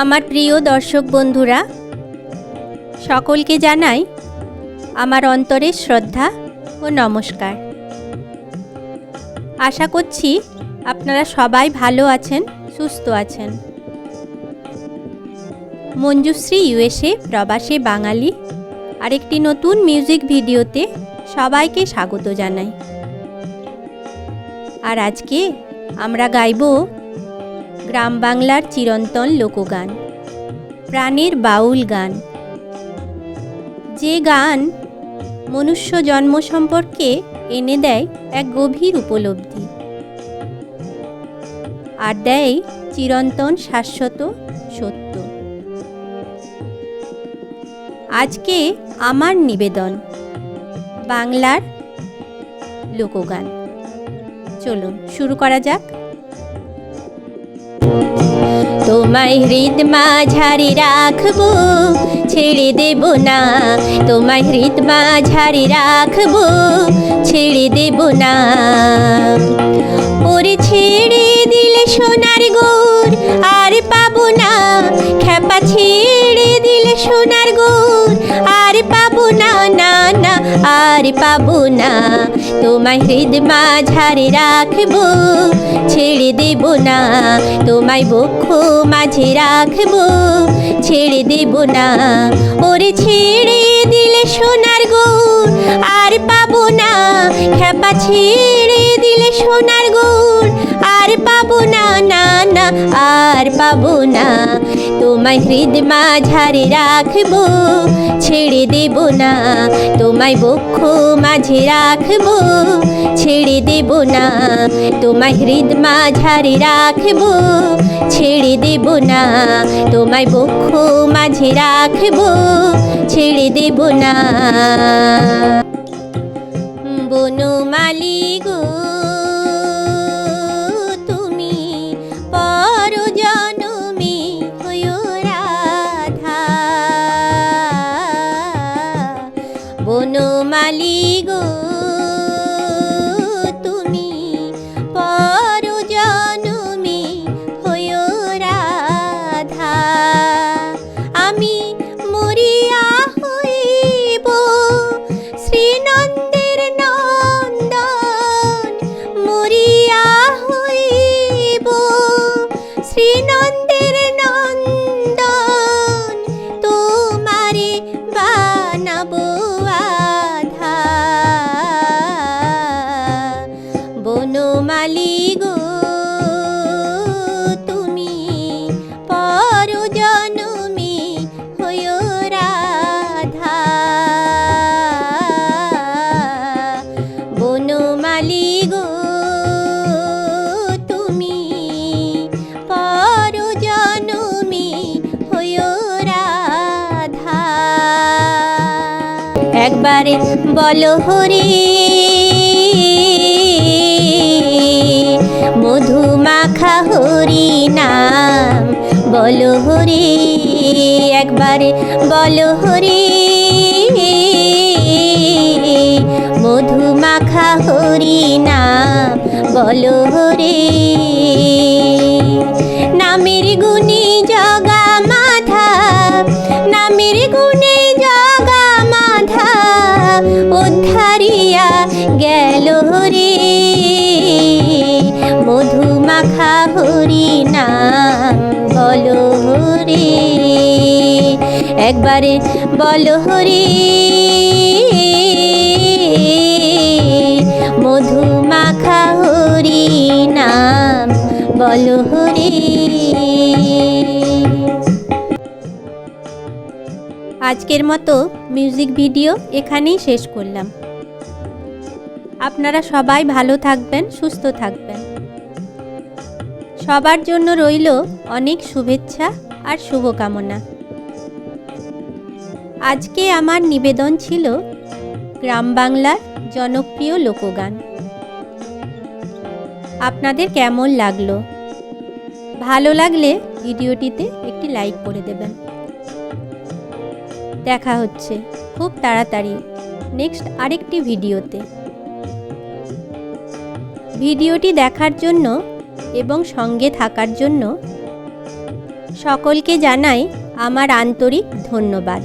আমার প্রিয় দর্শক বন্ধুরা, সকলকে জানাই আমার অন্তরের শ্রদ্ধা ও নমস্কার। আশা করছি আপনারা সবাই ভালো আছেন, সুস্থ আছেন। মঞ্জুশ্রী ইউএসএ প্রবাসী বাঙালি আরেকটি নতুন মিউজিক ভিডিওতে সবাইকে স্বাগত জানাই। আর আজকে আমরা গাইব গ্রাম বাংলার চিরন্তন লোকগান, প্রাণের বাউল গান। যে গান মনুষ্য জন্ম সম্পর্কে এনে দেয় এক গভীর উপলব্ধি। আর দেয় চিরন্তন শাশ্বত সত্য। আজকে আমার নিবেদন বাংলার লোকগান। চলুন, শুরু করা যাক। তোমায় হৃদ মাঝারি রাখব, ছেড়ে দেব না। তোমায় হৃদ মাঝারি রাখব, ছেড়ে দেব না। ওরে ছেড়ে দিলে সোনার গোর আর পাবো না। খেপা ছেড়ে দিলে সোনার আর পাবো না। তোমায় হৃদ মাঝারে রাখব, ছেড়ে দেব না। তোমায় বক্ষ মাঝে রাখব, ছেড়ে দেব না। ওরে ছেড়ে দিলে সোনার গোর আর পাবো না। খেপা ছেড়ে দিলে সোনার গোর আর পাবো না না না, আর পাবো না। তোমায় হৃদ মাঝারে রাখব, ছেড়ে দেব না, তোমায় বক্ষ মাঝে রাখব, ছেড়ে দেব না, তোমায় হৃদ মাঝারে রাখব, ছেড়ে দেব না, তোমায় বক্ষ মাঝে রাখব, ছেড়ে দেব না। বনমালী গো গো তুমি পর জনমে হয়ো রাধা। আমি মরিয়া হইব শ্রীনন্দের নন্দন। মরিয়া হইব শ্রীনন্দের একবারে বলো হরি। মধু মাখা হরি নাম, বলো হরি। একবারে বলো হরি। মধু মাখা হরি নাম, বলো হরি। উদ্ধারিয়া গেল রে। মধু মাখা হরি নাম বলো হরি একবারে বলো হরি মধু মাখা হরি নাম বলো হরি আজকের মতো মিউজিক ভিডিও এখানেই শেষ করলাম। আপনারা সবাই ভালো থাকবেন, সুস্থ থাকবেন। সবার জন্য রইল অনেক শুভেচ্ছা আর শুভকামনা। আজকে আমার নিবেদন ছিল গ্রাম বাংলার জনপ্রিয় লোকগান। আপনাদের কেমন লাগল? ভালো লাগলে ভিডিওটিতে একটি লাইক করে দেবেন। দেখা হচ্ছে। খুব তাড়াতাড়ি। নেক্সট আরেকটি ভিডিওতে। ভিডিওটি দেখার জন্য এবং সঙ্গে থাকার জন্য সকলকে জানাই আমার আন্তরিক ধন্যবাদ।